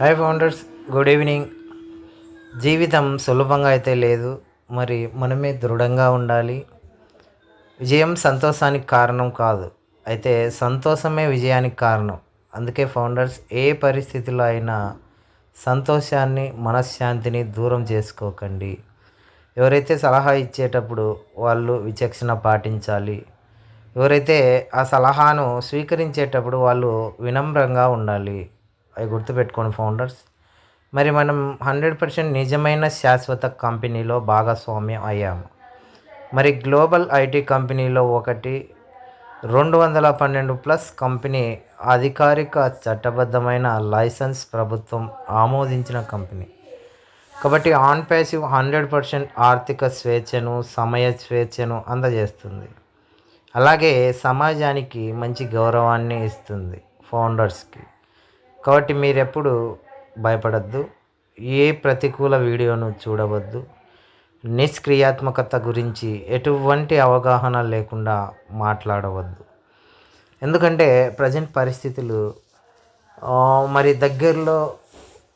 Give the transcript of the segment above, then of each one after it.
Hi founders good evening జీవితం సులభంగా అయితే లేదు. మరి మనమే దృఢంగా ఉండాలి. విజయం సంతోషానికి కారణం కాదు. అయితే సంతోషమే విజయానికి కారణం. అందుకే ఫౌండర్స్ ఏ పరిస్థితిలో అయినా సంతోషాన్ని మనశ్శాంతిని దూరం చేసుకోకండి. ఎవరైతే సలహా ఇచ్చేటప్పుడు వాళ్ళు విచక్షణ పాటించాలి. ఎవరైతే ఆ సలహాను స్వీకరించేటప్పుడు వాళ్ళు వినమ్రంగా ఉండాలి. అవి గుర్తుపెట్టుకోండి ఫౌండర్స్. మరి మనం హండ్రెడ్ పర్సెంట్ నిజమైన శాశ్వత కంపెనీలో భాగస్వామ్యం అయ్యాము. మరి గ్లోబల్ ఐటీ కంపెనీలో ఒకటి రెండు వందల పన్నెండు ప్లస్ కంపెనీ అధికారిక చట్టబద్ధమైన లైసెన్స్ ప్రభుత్వం ఆమోదించిన కంపెనీ. కాబట్టి ఆన్ ప్యాసివ్ హండ్రెడ్ పర్సెంట్ ఆర్థిక స్వేచ్ఛను సమయ స్వేచ్ఛను అందజేస్తుంది. అలాగే సమాజానికి మంచి గౌరవాన్ని ఇస్తుంది ఫౌండర్స్కి. కాబట్టి మీరెప్పుడు భయపడద్దు. ఏ ప్రతికూల వీడియోను చూడవద్దు. నిష్క్రియాత్మకత గురించి ఎటువంటి అవగాహన లేకుండా మాట్లాడవద్దు. ఎందుకంటే ప్రజెంట్ పరిస్థితులు మరి దగ్గరలో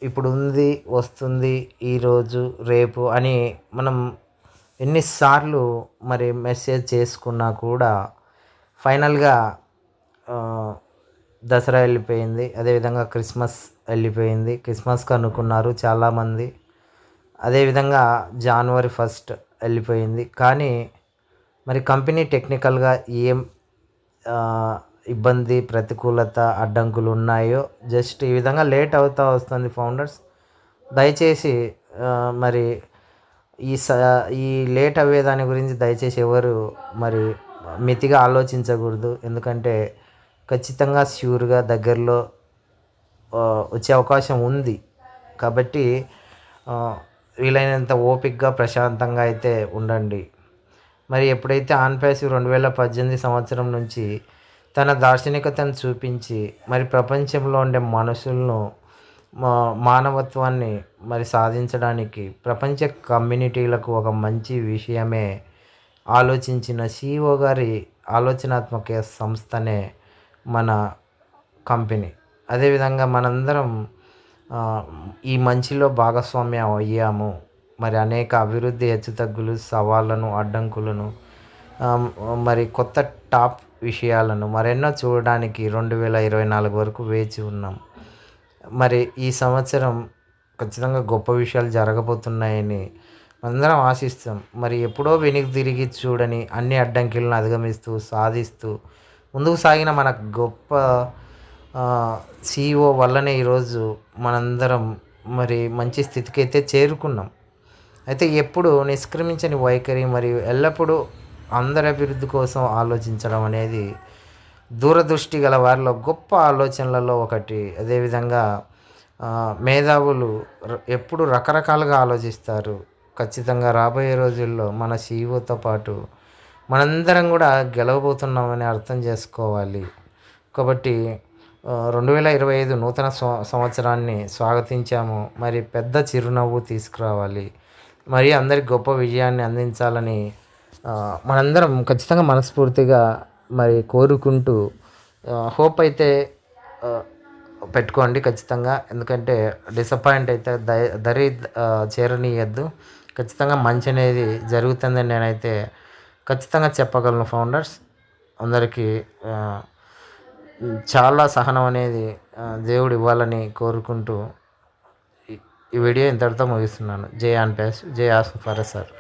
ఇప్పుడు ఉంది వస్తుంది ఈరోజు రేపు అని మనం ఎన్నిసార్లు మరి మెసేజ్ చేసుకున్నా కూడా ఫైనల్గా దసరా వెళ్ళిపోయింది. అదేవిధంగా క్రిస్మస్ వెళ్ళిపోయింది. క్రిస్మస్ కనుక్కున్నారు చాలామంది. అదేవిధంగా జనవరి ఫస్ట్ వెళ్ళిపోయింది. కానీ మరి కంపెనీ టెక్నికల్గా ఏం ఇబ్బంది ప్రతికూలత అడ్డంకులు ఉన్నాయో జస్ట్ ఈ విధంగా లేట్ అవుతూ వస్తుంది ఫౌండర్స్. దయచేసి మరి ఈ స ఈ లేట్ అయ్యే దాని గురించి దయచేసి ఎవరు మరి మితిగా ఆలోచించకూడదు. ఎందుకంటే ఖచ్చితంగా ష్యూర్గా దగ్గరలో వచ్చే అవకాశం ఉంది. కాబట్టి వీలైనంత ఓపిక్గా ప్రశాంతంగా అయితే ఉండండి. మరి ఎప్పుడైతే ఆన్పాసివ్ రెండు వేల పద్దెనిమిది సంవత్సరం నుంచి తన దార్శనికతను చూపించి మరి ప్రపంచంలో ఉండే మనుషులను మానవత్వాన్ని మరి సాధించడానికి ప్రపంచ కమ్యూనిటీలకు ఒక మంచి విషయమే ఆలోచించిన సిఇఓ గారి ఆలోచనాత్మక సంస్థనే మన కంపెనీ. అదేవిధంగా మనందరం ఈ మంచిలో భాగస్వామ్యం అయ్యాము. మరి అనేక అభివృద్ధి హెచ్చుతగ్గులు సవాళ్ళను అడ్డంకులను మరి కొత్త టాప్ విషయాలను మరెన్నో చూడడానికి రెండు వేల ఇరవై నాలుగు వరకు వేచి ఉన్నాం. మరి ఈ సంవత్సరం ఖచ్చితంగా గొప్ప విషయాలు జరగబోతున్నాయని అందరం ఆశిస్తాం. మరి ఎప్పుడో వెనక్కి తిరిగి చూడని అన్ని అడ్డంకులను అధిగమిస్తూ సాధిస్తూ ముందుకు సాగిన మన గొప్ప సిఇఓ వల్లనే ఈరోజు మనందరం మరి మంచి స్థితికి అయితే చేరుకున్నాం. అయితే ఎప్పుడు నిష్క్రమించని వైఖరి మరియు ఎల్లప్పుడూ అందరి అభివృద్ధి కోసం ఆలోచించడం అనేది దూరదృష్టి గల వారిలో గొప్ప ఆలోచనలలో ఒకటి. అదేవిధంగా మేధావులు ఎప్పుడు రకరకాలుగా ఆలోచిస్తారు. ఖచ్చితంగా రాబోయే రోజుల్లో మన సీఈఓతో పాటు మనందరం కూడా గెలవబోతున్నామని అర్థం చేసుకోవాలి. కాబట్టి రెండు వేల ఇరవై ఐదు నూతన సంవత్సరాన్ని స్వాగతించాము. మరి పెద్ద చిరునవ్వు తీసుకురావాలి. మరి అందరికి గొప్ప విజయాన్ని అందించాలని మనందరం ఖచ్చితంగా మనస్ఫూర్తిగా మరి కోరుకుంటూ హోప్ అయితే పెట్టుకోండి ఖచ్చితంగా. ఎందుకంటే డిసప్పాయింట్ అయితే దరి చేరనీయద్దు. ఖచ్చితంగా మంచి అనేది జరుగుతుందని నేనైతే ఖచ్చితంగా చెప్పగలను ఫౌండర్స్. అందరికీ చాలా సహనం అనేది దేవుడు ఇవ్వాలని కోరుకుంటూ ఈ వీడియో ఇంతటితో ముగిస్తున్నాను. జై ఆన్ ప్యాస్ జై ఆస్ ఫర్ సార్.